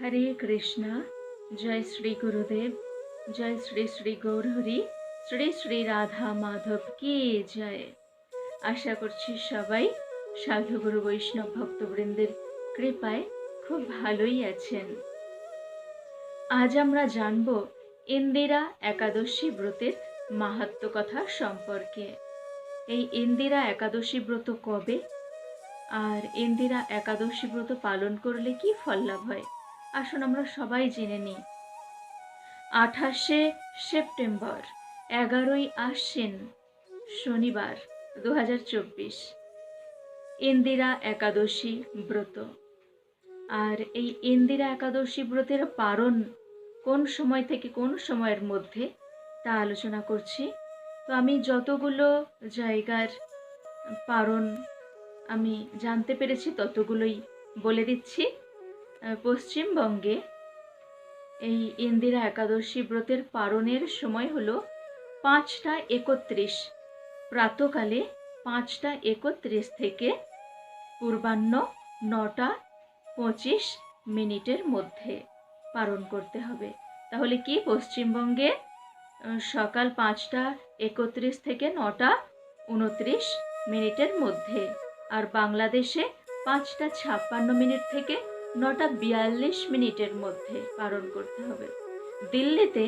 হরে কৃষ্ণ। জয় শ্রী গুরুদেব। জয় শ্রী শ্রী গৌরহরি। শ্রী শ্রী রাধা মাধব কি জয়। আশা করছি সবাই সাধুগুরু বৈষ্ণব ভক্তবৃন্দের কৃপায় খুব ভালোই আছেন। আজ আমরা জানব ইন্দিরা একাদশী ব্রতের মাহাত্ম কথা সম্পর্কে। এই ইন্দিরা একাদশী ব্রত কবে? আর ইন্দিরা একাদশী ব্রত পালন করলে কি ফল লাভ হয়? আসুন আমরা সবাই জেনে নিই। আঠাশে সেপ্টেম্বর, এগারোই আশ্বিন, শনিবার দু হাজার চব্বিশ। ইন্দিরা একাদশী ব্রত। আর এই ইন্দিরা একাদশী ব্রতের পারণ কোন সময় থেকে কোন সময়ের মধ্যে, তা আলোচনা করছি। তো আমি যতগুলো জায়গার পারণ আমি জানতে পেরেছি, ততগুলোই বলে দিচ্ছি। পশ্চিমবঙ্গে এই ইন্দিরা একাদশী ব্রতের পারণের সময় হলো পাঁচটা একত্রিশ। প্রাতকালে পাঁচটা একত্রিশ থেকে পূর্বাহ্ন নটা পঁচিশ মিনিটের মধ্যে পালন করতে হবে। তাহলে কি পশ্চিমবঙ্গে সকাল পাঁচটা একত্রিশ থেকে নটা উনত্রিশ মিনিটের মধ্যে, আর বাংলাদেশে পাঁচটা ছাপ্পান্ন মিনিট থেকে নটা বিয়াল্লিশ মিনিটের মধ্যে পালন করতে হবে। দিল্লিতে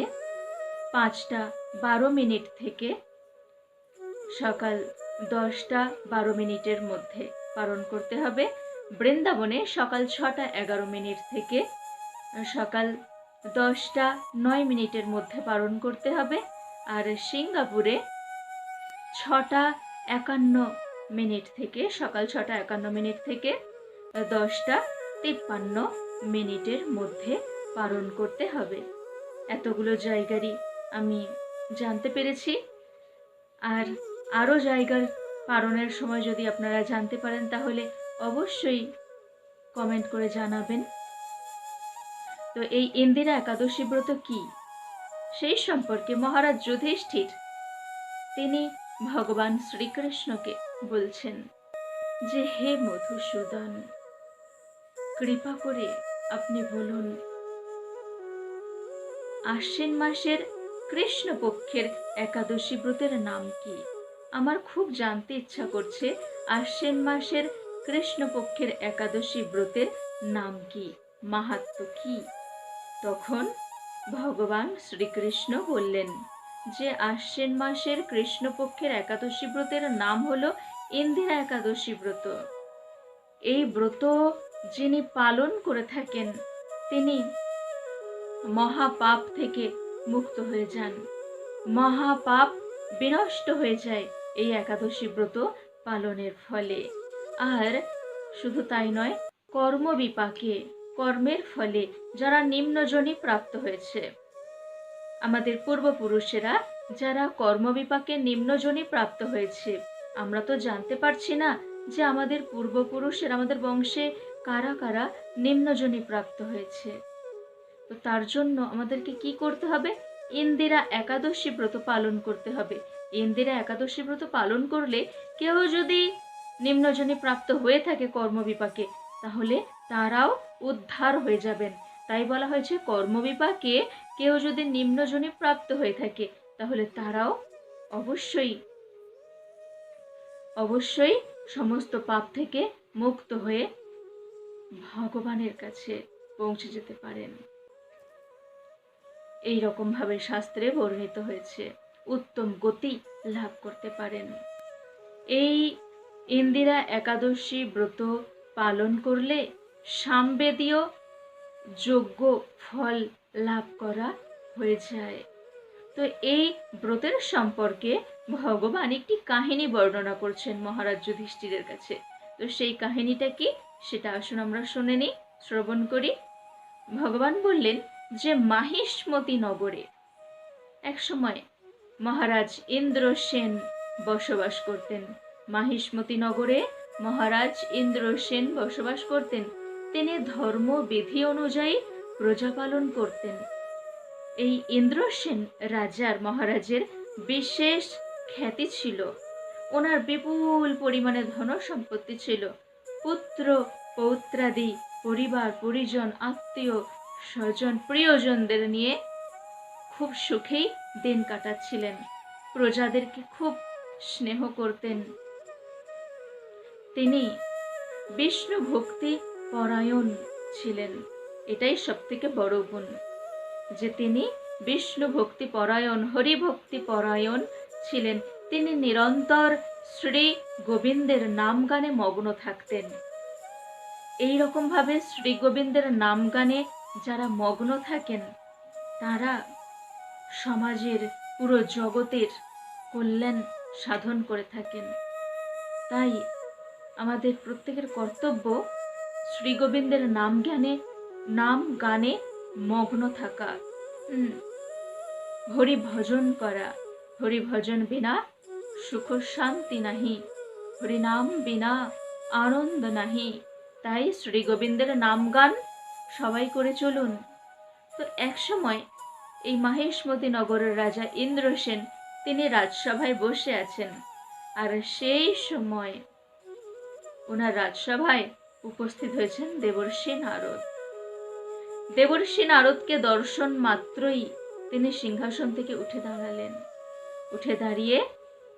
পাঁচটা বারো মিনিট থেকে সকাল দশটা বারো মিনিটের মধ্যে পালন করতে হবে। বৃন্দাবনে সকাল ছটা এগারো মিনিট থেকে সকাল দশটা নয় মিনিটের মধ্যে পালন করতে হবে। আর সিঙ্গাপুরে ছটা একান্ন মিনিট থেকে সকাল ছটা একান্ন মিনিট থেকে দশটা তিপ্পান্ন মিনিটের মধ্যে পালন করতে হবে। এতগুলো জায়গারই আমি জানতে পেরেছি। আর আরও জায়গার পালনের সময় যদি আপনারা জানতে পারেন, তাহলে অবশ্যই কমেন্ট করে জানাবেন। তো এই ইন্দিরা একাদশী ব্রত কি? সেই সম্পর্কে মহারাজ যুধিষ্ঠির, তিনি ভগবান শ্রীকৃষ্ণকে বলছেন যে, হে মধুসূদন কৃপা করে আপনি বলুন, আশ্বিন মাসের কৃষ্ণপক্ষের একাদশী ব্রতের নাম কি? আমার খুব জানতে ইচ্ছা করছে, আশ্বিন মাসের কৃষ্ণপক্ষের একাদশী ব্রতের নাম কি মাহাত্ম কি? তখন ভগবান শ্রীকৃষ্ণ বললেন, যে আশ্বিন মাসের কৃষ্ণপক্ষের একাদশী ব্রতের নাম হলো ইন্দিরা একাদশী ব্রত। এই ব্রত যিনি পালন করে থাকেন, তিনি মহাপাপ থেকে মুক্ত হয়ে যান। মহাপাপ বিনষ্ট হয়ে যায় এই একাদশী ব্রত পালনের ফলে। আর শুধু তাই নয় কর্মবিপাকে কর্মের ফলে যারা নিম্নজনী প্রাপ্ত হয়েছে। আমাদের পূর্বপুরুষেরা যারা কর্মবিপাকে নিম্নজনী প্রাপ্ত হয়েছে, আমরা তো জানতে পারছি না যে আমাদের পূর্বপুরুষের, আমাদের বংশে কারা কারা নিম্নজনী প্রাপ্ত হয়েছে? তো তার জন্য আমাদেরকে কি করতে হবে? ইন্দিরা একাদশী ব্রত পালন করতে হবে। ইন্দিরা একাদশী ব্রত পালন করলে কেউ যদি নিম্নজনী প্রাপ্ত হয়ে থাকে কর্মবিপাকে, তাহলে তারাও উদ্ধার হয়ে যাবেন। তাই বলা হয়েছে, কর্মবিপাকে কেউ যদি নিম্নজনী প্রাপ্ত হয়ে থাকে, তাহলে তারাও অবশ্যই অবশ্যই সমস্ত পাপ থেকে মুক্ত হয়ে ভগবানের কাছে পৌঁছে যেতে পারেন। এই রকমভাবে শাস্ত্রে বর্ণিত হয়েছে, উত্তম গতি লাভ করতে পারেন। এই ইন্দিরা একাদশী ব্রত পালন করলে সামবেদীয় যোগ্য ফল লাভ করা হয়ে যায়। তো এই ব্রতের সম্পর্কে ভগবান একটি কাহিনী বর্ণনা করছেন মহারাজ যুধিষ্ঠিরের কাছে। তো সেই কাহিনীটা কি? সেটা আসুন আমরা শুনে নিই, শ্রবণ করি। ভগবান বললেন যে মাহিষ্মতি নগরে এক সময় মহারাজ ইন্দ্রসেন বসবাস করতেন। মাহিষ্মতি নগরে মহারাজ ইন্দ্রসেন বসবাস করতেন। তিনি ধর্মবিধি অনুযায়ী প্রজা পালন করতেন। এই ইন্দ্রসেন রাজার মহারাজের বিশেষ খ্যাতি ছিল। ওনার বিপুল পরিমাণে ধন সম্পত্তি ছিল। পুত্র, পৌত্রাদি, পরিবার, পরিজন, আত্মীয়, স্বজন, প্রিয়জনদের নিয়ে খুব সুখেই দিন কাটাচ্ছিলেন। প্রজাদেরকে খুব স্নেহ করতেন। তিনি বিষ্ণু ভক্তি পরায়ণ ছিলেন। এটাই সব থেকে বড় গুণ, যে তিনি বিষ্ণু ভক্তি পরায়ণ হরি ভক্তি পরায়ণ ছিলেন। তিনি নিরন্তর শ্রী গোবিন্দের নাম গানে মগ্ন থাকতেন। এই রকম ভাবে শ্রী গোবিন্দের নাম গানে যারা মগ্ন থাকেন, তারা সমাজের পুরো জগতের কল্যাণ সাধন করে থাকেন। তাই আমাদের প্রত্যেকের কর্তব্য শ্রী গোবিন্দের নাম জ্ঞানে নাম গানে মগ্ন থাকা। হরি ভজন করা। হরি ভজন বিনা সুখ শান্তি নাহি হরি নাম বিনা আনন্দ নাহি। তাই শ্রী গোবিন্দের নাম গান সবাই করে চলুন। তো একসময় এই মাহেশমতি নগরের রাজা ইন্দ্রসেন তিনি রাজসভায় বসে আছেন। আর সেই সময় ওনার রাজসভায় উপস্থিত হয়েছেন দেবর্ষি নারদ। দেবর্ষি নারদকে দর্শন মাত্রই তিনি সিংহাসন থেকে উঠে দাঁড়ালেন। উঠে দাঁড়িয়ে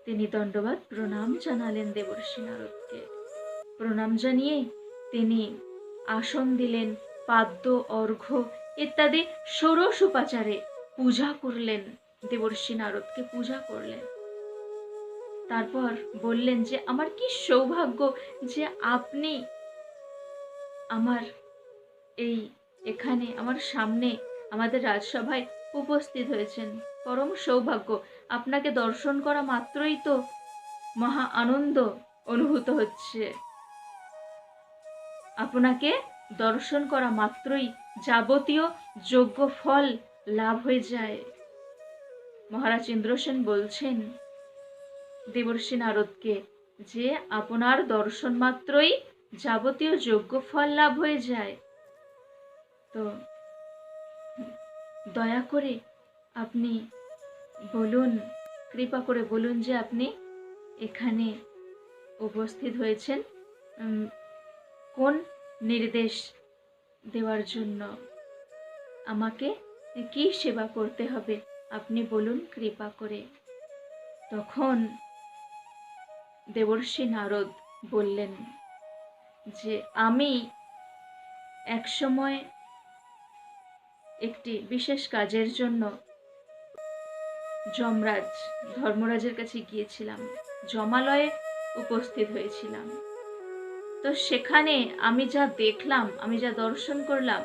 তিনি দণ্ডবাদ প্রণাম জানালেন দেবর্ষি নারদকে প্রণাম জানিয়ে তিনি আসন দিলেন, পাদ্য, অর্ঘ্য ইত্যাদি ষোড়শ উপাচারে পূজা করলেন দেবর্ষি নারদকে পূজা করলেন। তারপর বললেন যে, আমার কি সৌভাগ্য যে আপনি আমার এই এখানে, আমার সামনে আমাদের রাজসভায় উপস্থিত হয়েছেন। পরম সৌভাগ্য আপনাকে দর্শন করা মাত্রই তো মহা আনন্দ অনুভূত হচ্ছে। আপনাকে দর্শন করা মাত্রই যাবতীয় যোগ্য ফল লাভ হয়ে যায়। মহারাজ ইন্দ্রসেন বলছেন, দেবর্ষি নারদকে, যে আপনার দর্শন মাত্রই যাবতীয় যোগ্য ফল লাভ হয়ে যায়, তো দয়া করে আপনি বলুন, কৃপা করে বলুন যে আপনি এখানে উপস্থিত হয়েছেন কোন নির্দেশ দেওয়ার জন্য? আমাকে কি সেবা করতে হবে? আপনি বলুন কৃপা করে। তখন দেবর্ষি নারদ বললেন যে, আমি একসময় একটি বিশেষ কাজের জন্য যমরাজ ধর্মরাজের কাছে গিয়েছিলাম। জমালয়ে উপস্থিত হয়েছিলাম। তো সেখানে আমি যা দেখলাম, আমি যা দর্শন করলাম,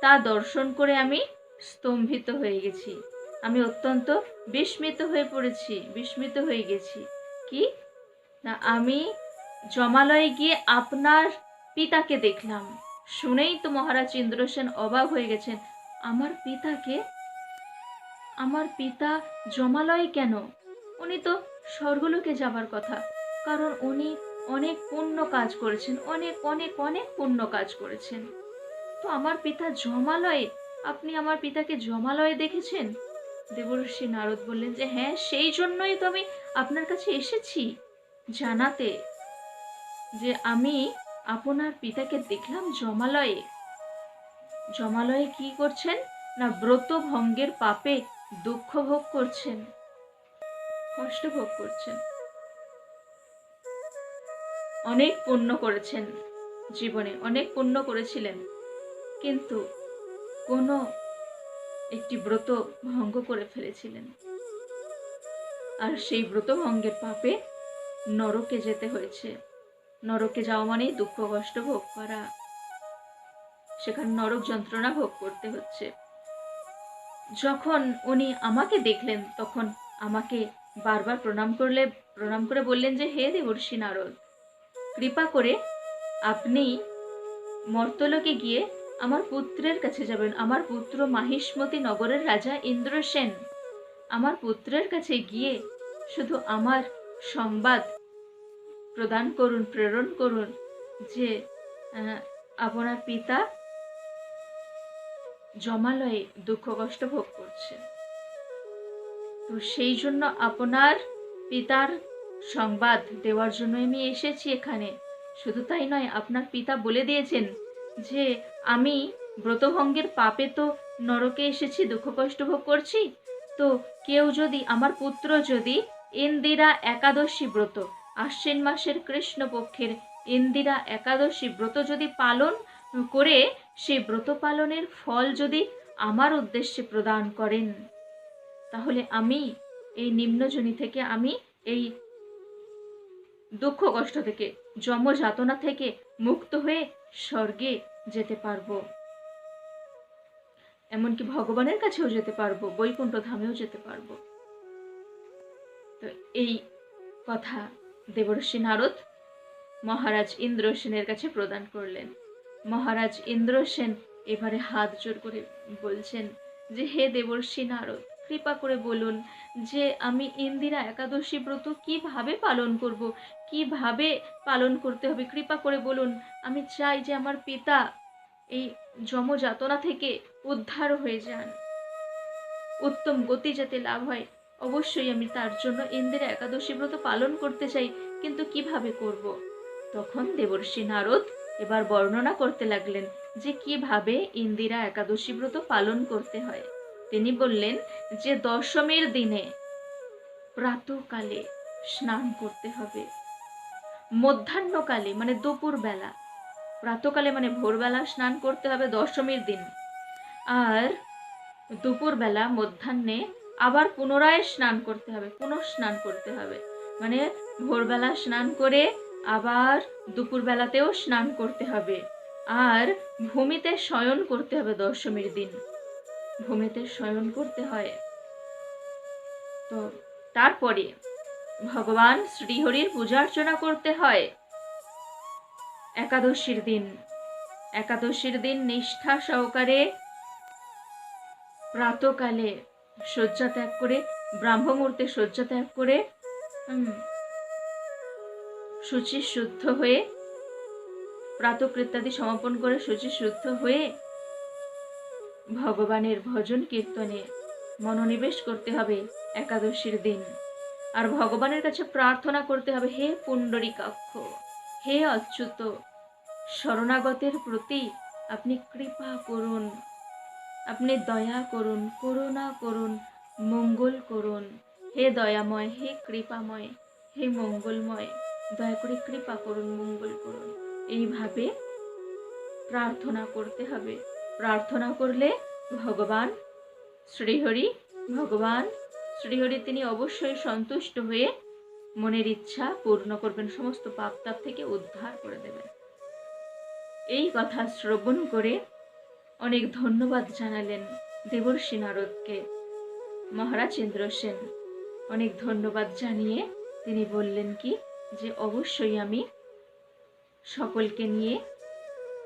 তা দর্শন করে আমি স্তম্ভিত হয়ে গেছি। আমি অত্যন্ত বিস্মিত হয়ে পড়েছি, বিস্মিত হয়ে গেছি। কি? না, আমি জমালয়ে গিয়ে আপনার পিতাকে দেখলাম। শুনেই তো মহারাজ ইন্দ্রসেন অবাক হয়ে গেছেন। আমার পিতাকে আমার পিতা জমালয়ে কেন? উনি তো স্বর্গলোকে যাবার কথা। কারণ উনি অনেক পুণ্য কাজ করেছেন, অনেক অনেক অনেক পুণ্য কাজ করেছেন। তো আমার পিতা জমালয়ে? আপনি আমার পিতাকে জমালয়ে দেখেছেন? দেবর্ষি নারদ বললেন যে হ্যাঁ সেই জন্যই তো আমি আপনার কাছে এসেছি জানাতে যে আমি আপনার পিতাকে দেখলাম জমালয়ে। জমালয়ে কি করছেন? না ব্রত ভঙ্গের পাপে দুঃখ ভোগ করছেন, কষ্ট ভোগ করছেন। অনেক পুণ্য করেছেন জীবনে, অনেক পুণ্য করেছিলেন, কিন্তু কোনো একটি ব্রত ভঙ্গ করে ফেলেছিলেন। আর সেই ব্রত ভঙ্গের পাপে নরকে যেতে হয়েছে। নরকে যাওয়া মানেই দুঃখ, কষ্ট ভোগ করা। সেখানে নরক যন্ত্রণা ভোগ করতে হচ্ছে। যখন উনি আমাকে দেখলেন, তখন আমাকে বারবার প্রণাম করলে, প্রণাম করে বললেন যে, হে দেবর্ষি নারদ, কৃপা করে আপনি মর্তলোকে গিয়ে আমার পুত্রের কাছে যাবেন। আমার পুত্র মাহিষ্মতি নগরের রাজা ইন্দ্রসেন আমার পুত্রের কাছে গিয়ে শুধু আমার সংবাদ প্রদান করুন, প্রেরণ করুন যে আপনার পিতা জমালয়ে দুঃখ কষ্ট ভোগ করছে। তো সেই জন্য আপনার পিতার সংবাদ দেওয়ার জন্য আমি এসেছি এখানে। শুধু তাই নয়, আপনার পিতা বলে দিয়েছেন যে, আমি ব্রতভঙ্গের পাপে তো নরকে এসেছি, দুঃখ কষ্ট ভোগ করছি। তো কেউ যদি, আমার পুত্র যদি ইন্দিরা একাদশী ব্রত, আশ্বিন মাসের কৃষ্ণপক্ষের ইন্দিরা একাদশী ব্রত যদি পালন করে সেই ব্রত পালনের ফল যদি আমার উদ্দেশ্যে প্রদান করেন, তাহলে আমি এই নিম্নজনী থেকে আমি এই দুঃখ কষ্ট থেকে যম যাতনা থেকে মুক্ত হয়ে স্বর্গে যেতে পারব। এমনকি ভগবানের কাছেও যেতে পারব বৈকুণ্ঠ ধামেও যেতে পারব। তো এই কথা দেবর্ষী নারদ মহারাজ ইন্দ্রসেনের কাছে প্রদান করলেন। মহারাজ ইন্দ্রসেন এবারে হাত জোর করে বলছেন যে, হে দেবর্ষী নারদ, কৃপা করে বলুন যে, আমি ইন্দিরা একাদশী ব্রত কীভাবে পালন করব? কীভাবে পালন করতে হবে? কৃপা করে বলুন। আমি চাই যে আমার পিতা এই যমযাতনা থেকে উদ্ধার হয়ে যান। উত্তম গতি যাতে লাভ হয়, অবশ্যই আমি তার জন্য ইন্দিরা একাদশী ব্রত পালন করতে চাই, কিন্তু কীভাবে করব? তখন দেবর্ষী নারদ এবার বর্ণনা করতে লাগলেন যে কীভাবে ইন্দিরা একাদশী ব্রত পালন করতে হয়। তিনি বললেন যে দশমীর দিনে প্রাতকালে স্নান করতে হবে। মধ্যাহ্নকালে মানে দুপুরবেলা। প্রাতকালে মানে ভোরবেলা স্নান করতে হবে দশমীর দিন। আর দুপুরবেলা মধ্যাহ্নে আবার পুনরায় স্নান করতে হবে পুনঃ স্নান করতে হবে। মানে ভোরবেলা স্নান করে আবার দুপুরবেলাতেও স্নান করতে হবে। আর ভূমিতে শয়ন করতে হবে দশমীর দিন। ভূমিতে শয়ন করতে হয়। তো তারপরে ভগবান শ্রীহরির পূজা অর্চনা করতে হয়। একাদশীর দিন। একাদশীর দিন নিষ্ঠা সহকারে প্রাতকালে শয্যা ত্যাগ করে ব্রাহ্মমূর্তে শয্যা ত্যাগ করে শুচি শুদ্ধ হয়ে, প্রাতকৃত্যাদি সমাপন করে শুচি শুদ্ধ হয়ে ভগবানের ভজন কীর্তনে মনোনিবেশ করতে হবে একাদশীর দিন। আর ভগবানের কাছে প্রার্থনা করতে হবে, হে পুণ্ডরীকাক্ষ, হে অচ্যুত শরণাগতের প্রতি আপনি কৃপা করুন, আপনি দয়া করুন, করুণা করুন, মঙ্গল করুন। হে দয়াময়, হে কৃপাময়, হে মঙ্গলময়। দয়া করে কৃপা করুন, মঙ্গল করুন। এইভাবে প্রার্থনা করতে হবে। প্রার্থনা করলে ভগবান শ্রীহরি ভগবান শ্রীহরি তিনি অবশ্যই সন্তুষ্ট হয়ে মনের ইচ্ছা পূর্ণ করবেন, সমস্ত পাপ তাপ থেকে উদ্ধার করে দেবেন। এই কথা শ্রবণ করে অনেক ধন্যবাদ জানালেন দেবর্ষী নারদকে। মহারাজ ইন্দ্রসেন, অনেক ধন্যবাদ জানিয়ে তিনি বললেন কি যে অবশ্যই আমি সকলকে নিয়ে,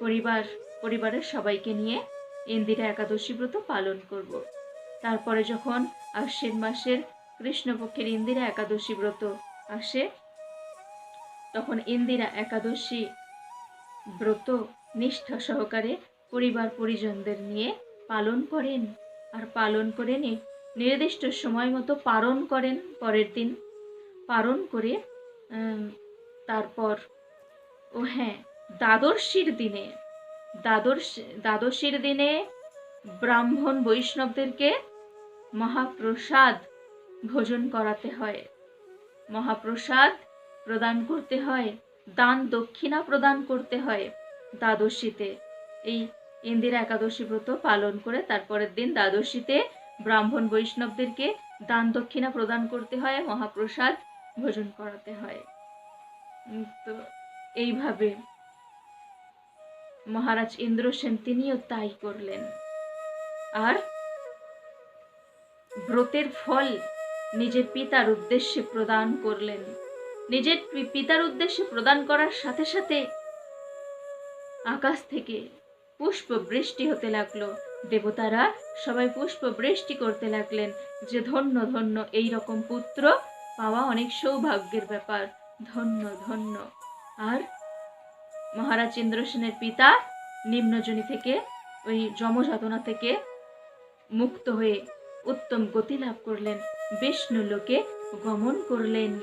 পরিবার, পরিবারের সবাইকে নিয়ে ইন্দিরা একাদশী ব্রত পালন করব। তারপরে যখন আশ্বিন মাসের কৃষ্ণপক্ষের ইন্দিরা একাদশী ব্রত আসে, তখন ইন্দিরা একাদশী ব্রত নিষ্ঠা সহকারে পরিবার পরিজনদের নিয়ে পালন করেন। আর পালন করে নির্দিষ্ট সময় মতো পালন করেন। পরের দিন পালন করে তারপর, ও হ্যাঁ দ্বাদশীর দিনে, দ্বাদশ, দ্বাদশীর দিনে ব্রাহ্মণ বৈষ্ণবদেরকে মহাপ্রসাদ ভোজন করাতে হয়। মহাপ্রসাদ প্রদান করতে হয়, দান দক্ষিণা প্রদান করতে হয় দ্বাদশীতে। এই ইন্দিরা একাদশী ব্রত পালন করে তারপরের দিন দ্বাদশীতে ব্রাহ্মণ বৈষ্ণবদেরকে দান দক্ষিণা প্রদান করতে হয়, মহাপ্রসাদ ভোজন করাতে হয়। তো এইভাবে মহারাজ ইন্দ্রসেন তিনিও তাই করলেন। আর ব্রতের ফল নিজের পিতার উদ্দেশ্যে প্রদান করলেন। নিজের পিতার উদ্দেশ্যে প্রদান করার সাথে সাথে আকাশ থেকে পুষ্প বৃষ্টি হতে লাগল। দেবতারা সবাই পুষ্প বৃষ্টি করতে লাগলেন যে ধন্য ধন্য এই রকম পুত্র পাওয়া অনেক সৌভাগ্যের ব্যাপার। ধন্য ধন্য। আর মহারাজ ইন্দ্রসেনের পিতা নিম্নজনী থেকে, ওই যমযাতনা থেকে মুক্ত হয়ে উত্তম গতি লাভ করলেন। বিষ্ণু লোকে গমন করলেন।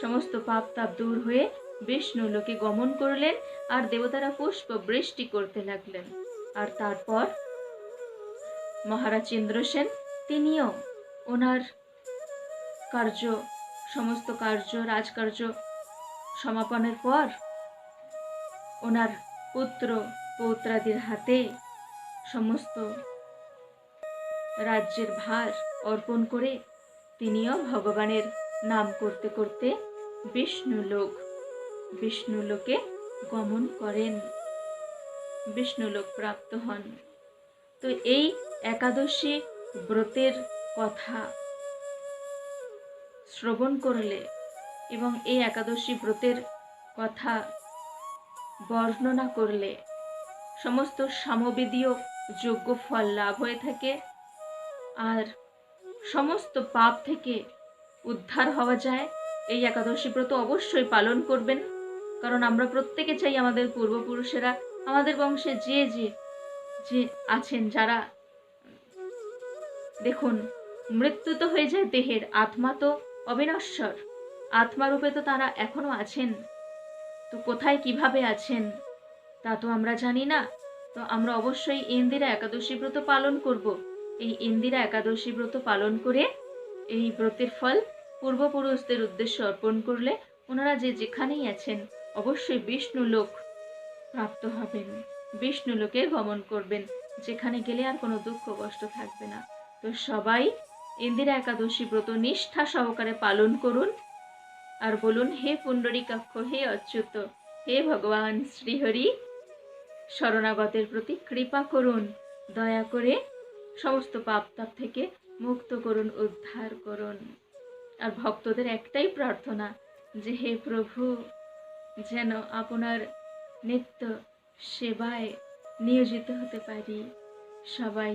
সমস্ত পাপ তাপ দূর হয়ে বিষ্ণু লোকে গমন করলেন আর দেবতারা পুষ্প বৃষ্টি করতে লাগলেন। আর তারপর মহারাজ ইন্দ্রসেন তিনিও ওনার কার্য, সমস্ত কার্য, রাজকার্য সমাপনের পর ওনার পুত্র পৌত্রাদির হাতে সমস্ত রাজ্যের ভার অর্পণ করে তিনিও ভগবানের নাম করতে করতে বিষ্ণুলোক বিষ্ণুলোকে গমন করেন বিষ্ণুলোক প্রাপ্ত হন। তো এই একাদশী ব্রতের কথা শ্রবণ করলে এবং এই একাদশী ব্রতের কথা বর্ণনা করলে সমস্ত সামবেদীয় যোগ্য ফল লাভ হয়ে থাকে আর সমস্ত পাপ থেকে উদ্ধার হওয়া যায়। এই একাদশী ব্রত অবশ্যই পালন করবেন, কারণ আমরা প্রত্যেকে চাই আমাদের পূর্বপুরুষেরা, আমাদের বংশে যে যে যে আছেন যারা, দেখুন, মৃত্যু তো হয়ে যায় দেহের, আত্মা তো অবিনশ্বর, আত্মারূপে তো তারা এখনও আছেন। তো কোথায় কীভাবে আছেন? তা তো আমরা জানি না। তো আমরা অবশ্যই ইন্দিরা একাদশী ব্রত পালন করব। এই ইন্দিরা একাদশী ব্রত পালন করে এই ব্রতের ফল পূর্বপুরুষদের উদ্দেশ্যে অর্পণ করলে ওনারা যে যেখানেই আছেন, অবশ্যই বিষ্ণু লোক প্রাপ্ত হবেন। বিষ্ণু লোকে গমন করবেন। যেখানে গেলে আর কোনো দুঃখ কষ্ট থাকবে না। তো সবাই ইন্দিরা একাদশী ব্রত নিষ্ঠা সহকারে পালন করুন। আর বলুন, হে পুণ্ডরীকাক্ষ, হে অচ্যুত, হে ভগবান শ্রীহরি, শরণাগতের প্রতি কৃপা করুন, দয়া করে সমস্ত পাপ তাপ থেকে মুক্ত করুন, উদ্ধার করুন। আর ভক্তদের একটাই প্রার্থনা যে, হে প্রভু, যেন আপনার নিত্য সেবায় নিয়োজিত হতে পারি সবাই।